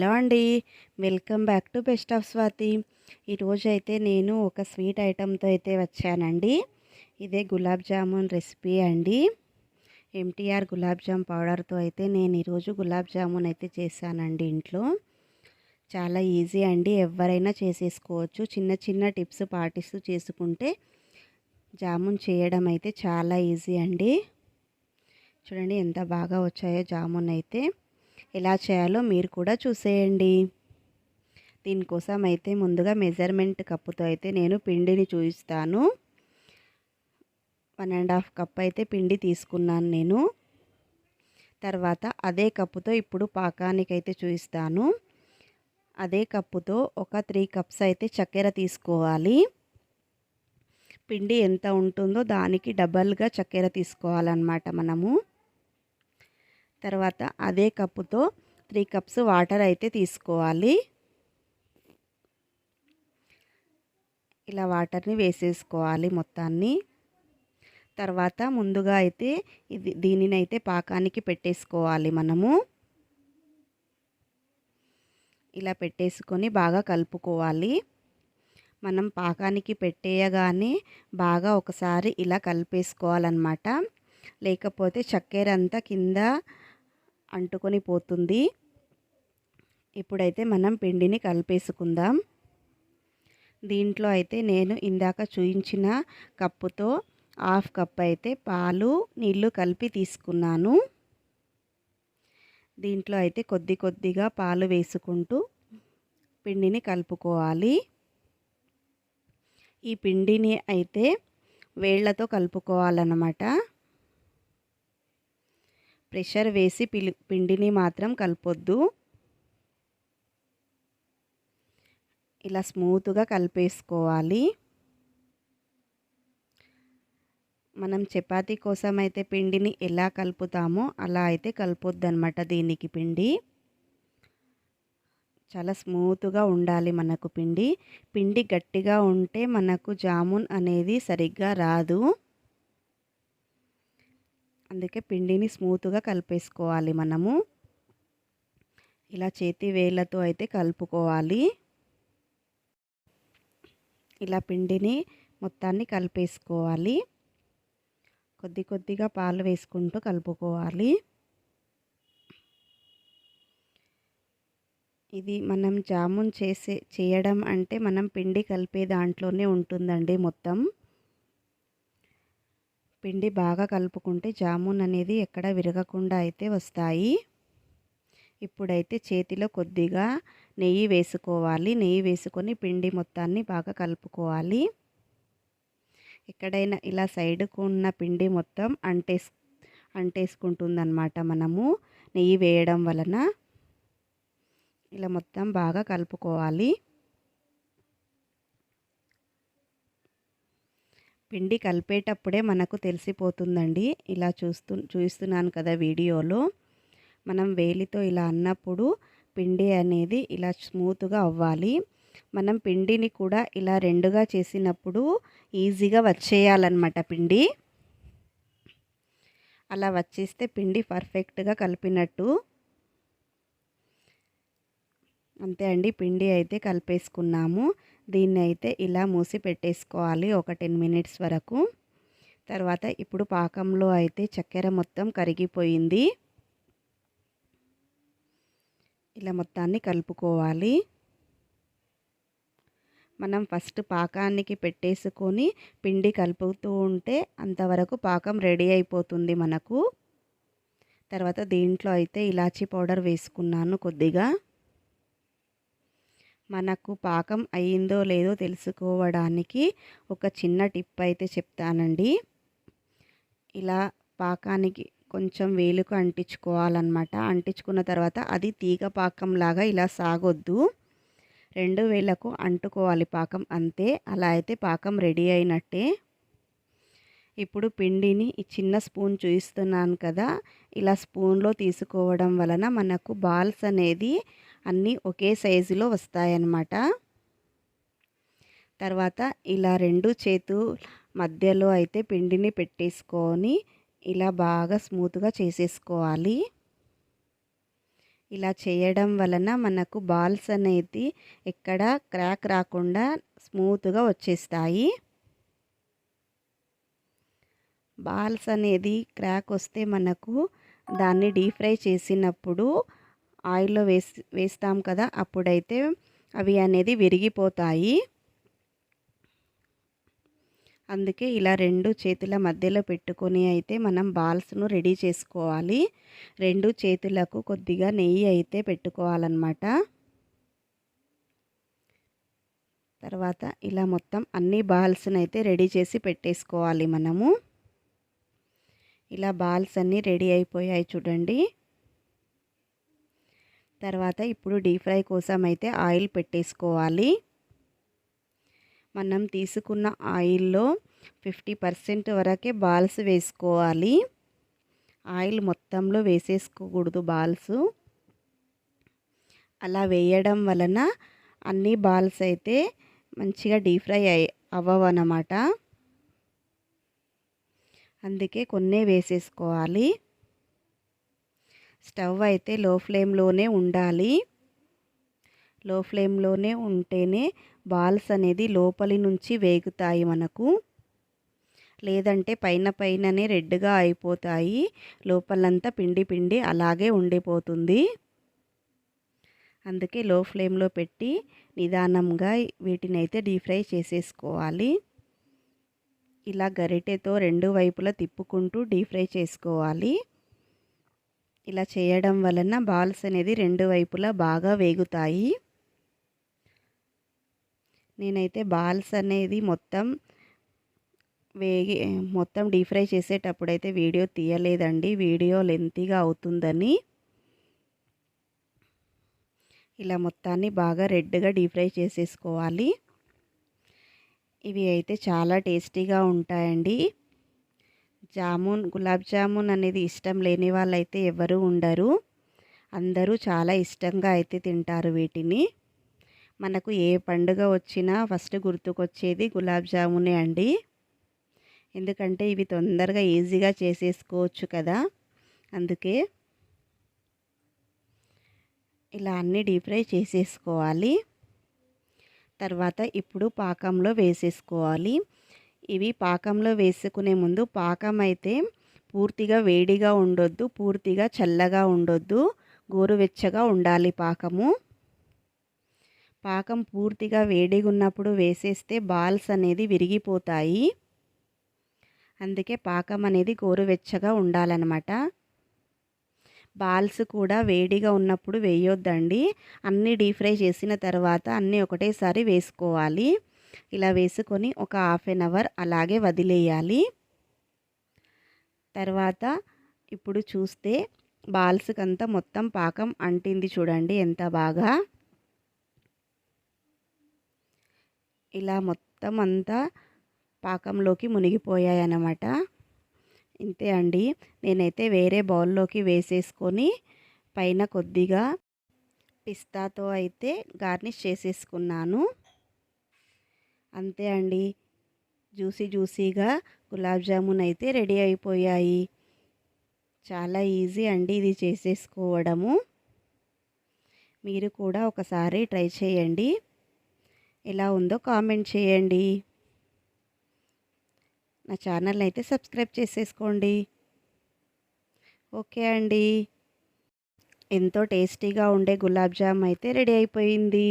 Hello అండి. Welcome back to best of Swathi. ఈరోజు అయితే నేను ఒక స్వీట్ ఐటెంతో అయితే వచ్చానండి. ఇదే గులాబ్ జామున్ రెసిపీ అండి. ఎంటీఆర్ గులాబ్ జామ్ పౌడర్తో అయితే నేను ఈరోజు గులాబ్ జామున్ అయితే చేశానండి ఇంట్లో. చాలా ఈజీ అండి. ఎవరైనా చేసేసుకోవచ్చు. చిన్న చిన్న టిప్స్ పాటిస్తూ చేసుకుంటే జామున్ చేయడం అయితే చాలా ఈజీ అండి. చూడండి ఎంత బాగా వచ్చాయో జామున్ అయితే ఎలా చేయాలో మీరు కూడా చూసేయండి. దీనికోసం అయితే ముందుగా మెజర్మెంట్ కప్పుతో అయితే నేను పిండిని చూపిస్తాను వన్ అండ్ హాఫ్ కప్ అయితే పిండి తీసుకున్నాను నేను. తర్వాత అదే కప్పుతో ఇప్పుడు పాకానికైతే చూపిస్తాను అదే కప్పుతో ఒక త్రీ కప్స్ అయితే చక్కెర తీసుకోవాలి. పిండి ఎంత ఉంటుందో దానికి డబల్గా చక్కెర తీసుకోవాలన్నమాట మనము. తర్వాత అదే కప్పుతో త్రీ కప్స్ వాటర్ అయితే తీసుకోవాలి. ఇలా వాటర్ని వేసేసుకోవాలి మొత్తాన్ని. తర్వాత ముందుగా అయితే ఇది దీనిని అయితే పాకానికి పెట్టేసుకోవాలి మనము. ఇలా పెట్టేసుకొని బాగా కలుపుకోవాలి. మనం పాకానికి పెట్టేయగానే బాగా ఒకసారి ఇలా కలిపేసుకోవాలన్నమాట. లేకపోతే చక్కెర అంతా కింద అంటుకొని పోతుంది. ఇప్పుడైతే మనం పిండిని కలిపేసుకుందాం. దీంట్లో అయితే నేను ఇందాక చూయించిన కప్పుతో హాఫ్ కప్ అయితే పాలు నీళ్ళు కలిపి తీసుకున్నాను. దీంట్లో అయితే కొద్ది కొద్దిగా పాలు వేసుకుంటూ పిండిని కలుపుకోవాలి. ఈ పిండిని అయితే వేళ్ళతో కలుపుకోవాలన్నమాట. ప్రెషర్ వేసి పిలి పిండిని మాత్రం కలపొద్దు. ఇలా స్మూత్గా కలిపేసుకోవాలి. మనం చపాతీ కోసం అయితే పిండిని ఎలా కలుపుతామో అలా అయితే కలపొద్దు అనమాట దీనికి పిండి. చాలా స్మూత్గా ఉండాలి మనకు పిండి. పిండి గట్టిగా ఉంటే మనకు జామున్ అనేది సరిగ్గా రాదు. అందుకే పిండిని స్మూత్గా కలిపేసుకోవాలి మనము. ఇలా చేతి వేళ్ళతో అయితే కలుపుకోవాలి. ఇలా పిండిని మొత్తాన్ని కలిపేసుకోవాలి. కొద్ది కొద్దిగా పాలు వేసుకుంటూ కలుపుకోవాలి. ఇది మనం జామున్ చేసే చేయడం అంటే మనం పిండి కలిపే దాంట్లోనే ఉంటుందండి మొత్తం. పిండి బాగా కలుపుకుంటే జామున్ అనేది ఎక్కడ విరగకుండా అయితే వస్తాయి. ఇప్పుడైతే చేతిలో కొద్దిగా నెయ్యి వేసుకోవాలి. నెయ్యి వేసుకొని పిండి మొత్తాన్ని బాగా కలుపుకోవాలి. ఎక్కడైనా ఇలా సైడ్కు ఉన్న పిండి మొత్తం అంటేస్ అంటేసుకుంటుందన్నమాట మనము నెయ్యి వేయడం వలన. ఇలా మొత్తం బాగా కలుపుకోవాలి. పిండి కలిపేటప్పుడే మనకు తెలిసిపోతుందండి. ఇలా చూస్తూ చూస్తున్నాను కదా వీడియోలో. మనం వేలితో ఇలా అన్నప్పుడు పిండి అనేది ఇలా స్మూత్గా అవ్వాలి. మనం పిండిని కూడా ఇలా రెండుగా చేసినప్పుడు ఈజీగా వచ్చేయాలన్నమాట పిండి. అలా వచ్చేస్తే పిండి పర్ఫెక్ట్గా కలిపినట్టు. అంతే అండి పిండి అయితే కలిపేసుకున్నాము. దీన్ని అయితే ఇలా మూసి పెట్టేసుకోవాలి ఒక టెన్ మినిట్స్ వరకు. తర్వాత ఇప్పుడు పాకంలో అయితే చక్కెర మొత్తం కరిగిపోయింది. ఇలా మొత్తాన్ని కలుపుకోవాలి. మనం ఫస్ట్ పాకానికి పెట్టేసుకొని పిండి కలుపుతూ ఉంటే అంతవరకు పాకం రెడీ అయిపోతుంది మనకు. తర్వాత దీంట్లో అయితే ఇలాచీ పౌడర్ వేసుకున్నాను కొద్దిగా. మనకు పాకం అయిందో లేదో తెలుసుకోవడానికి ఒక చిన్న టిప్ అయితే చెప్తానండి. ఇలా పాకానికి కొంచెం వేలుకు అంటించుకోవాలన్నమాట. అంటించుకున్న తర్వాత అది తీగ పాకం లాగా ఇలా సాగొద్దు. రెండు వేలకు అంటుకోవాలి పాకం అంతే. అలా అయితే పాకం రెడీ అయినట్టే. ఇప్పుడు పిండిని ఈ చిన్న స్పూన్ చూపిస్తున్నాను కదా ఇలా స్పూన్లో తీసుకోవడం వలన మనకు బాల్స్ అనేది అన్నీ ఒకే సైజులో వస్తాయన్నమాట. తర్వాత ఇలా రెండు చేతు మధ్యలో అయితే పిండిని పెట్టేసుకొని ఇలా బాగా స్మూత్గా చేసేసుకోవాలి. ఇలా చేయడం వలన మనకు బాల్స్ అనేది ఎక్కడ క్రాక్ రాకుండా స్మూత్గా వచ్చేస్తాయి. బాల్స్ అనేది క్రాక్ వస్తే మనకు దాన్ని డీప్ ఫ్రై చేసినప్పుడు ఆయిల్లో వేసి వేస్తాం కదా అప్పుడైతే అవి అనేది విరిగిపోతాయి. అందుకే ఇలా రెండు చేతుల మధ్యలో పెట్టుకొని అయితే మనం బాల్స్ను రెడీ చేసుకోవాలి. రెండు చేతులకు కొద్దిగా నెయ్యి అయితే పెట్టుకోవాలన్నమాట. తర్వాత ఇలా మొత్తం అన్ని బాల్స్ని అయితే రెడీ చేసి పెట్టేసుకోవాలి మనము. ఇలా బాల్స్ అన్నీ రెడీ అయిపోయాయి చూడండి. తర్వాత ఇప్పుడు డీప్ ఫ్రై కోసం అయితే ఆయిల్ పెట్టేసుకోవాలి. మనం తీసుకున్న ఆయిల్లో ఫిఫ్టీ పర్సెంట్ వరకే బాల్స్ వేసుకోవాలి. ఆయిల్ మొత్తంలో వేసేసుకోకూడదు బాల్స్. అలా వేయడం వలన అన్ని బాల్స్ అయితే మంచిగా డీప్ ఫ్రై అవ్వవన్నమాట. అందుకే కొన్నే వేసేసుకోవాలి. స్టవ్ అయితే లో ఫ్లేమ్లోనే ఉండాలి. లో ఫ్లేమ్లోనే ఉంటేనే బాల్స్ అనేది లోపలి నుంచి వేగుతాయి మనకు. లేదంటే పైన పైననే రెడ్గా అయిపోతాయి. లోపలంతా పిండి పిండి అలాగే ఉండిపోతుంది. అందుకే లో ఫ్లేమ్లో పెట్టి నిదానంగా వీటిని అయితే డీప్ ఫ్రై చేసేసుకోవాలి. ఇలా గరిటెతో రెండు వైపులా తిప్పుకుంటూ డీప్ ఫ్రై చేసుకోవాలి. ఇలా చేయడం వలన బాల్స్ అనేది రెండు వైపులా బాగా వేగుతాయి. నేనైతే బాల్స్ అనేది మొత్తం వేగి మొత్తం డీప్ ఫ్రై చేసేటప్పుడు అయితే వీడియో తీయలేదండి. వీడియో లెంతీగా అవుతుందని. ఇలా మొత్తాన్ని బాగా రెడ్గా డీప్ ఫ్రై చేసేసుకోవాలి. ఇవి అయితే చాలా టేస్టీగా ఉంటాయండి. జామున్ గులాబ్ జామున్ అనేది ఇష్టం లేని వాళ్ళైతే ఎవరు ఉండరు. అందరూ చాలా ఇష్టంగా అయితే తింటారు వీటిని. మనకు ఏ పండుగ వచ్చినా ఫస్ట్ గుర్తుకొచ్చేది గులాబ్ జామునే అండి. ఎందుకంటే ఇవి తొందరగా ఈజీగా చేసేసుకోవచ్చు కదా. అందుకే ఇలా అన్నీ డీప్ ఫ్రై చేసేసుకోవాలి. తర్వాత ఇప్పుడు పాకంలో వేసేసుకోవాలి. ఇవి పాకంలో వేసుకునే ముందు పాకం అయితే పూర్తిగా వేడిగా ఉండొద్దు పూర్తిగా చల్లగా ఉండొద్దు గోరువెచ్చగా ఉండాలి పాకము. పాకం పూర్తిగా వేడిగా ఉన్నప్పుడు వేసేస్తే బాల్స్ అనేది విరిగిపోతాయి. అందుకే పాకం అనేది గోరువెచ్చగా ఉండాలన్నమాట. బాల్స్ కూడా వేడిగా ఉన్నప్పుడు వేయొద్దండి. అన్నీ డీప్ ఫ్రై చేసిన తర్వాత అన్నీ ఒకటేసారి వేసుకోవాలి. ఇలా వేసుకొని ఒక హాఫ్ ఎన్ అవర్ అలాగే వదిలేయాలి. తర్వాత ఇప్పుడు చూస్తే బాల్స్కి అంతా మొత్తం పాకం అంటింది చూడండి ఎంత బాగా. ఇలా మొత్తం అంతా పాకంలోకి మునిగిపోయాయి అన్నమాట. ఇంతే అండి. నేనైతే వేరే బౌల్లోకి వేసేసుకొని పైన కొద్దిగా పిస్తాతో అయితే గార్నిష్ చేసేసుకున్నాను. అంతే అండి. జ్యూసీ జ్యూసీగా గులాబ్ జామున్ అయితే రెడీ అయిపోయాయి. చాలా ఈజీ అండి ఇది చేసేసుకోవడము. మీరు కూడా ఒకసారి ట్రై చేయండి. ఎలా ఉందో కామెంట్ చేయండి. నా ఛానల్ని అయితే సబ్స్క్రైబ్ చేసేసుకోండి. ఓకే అండి. ఎంతో టేస్టీగా ఉండే గులాబ్ జామ్ అయితే రెడీ అయిపోయింది.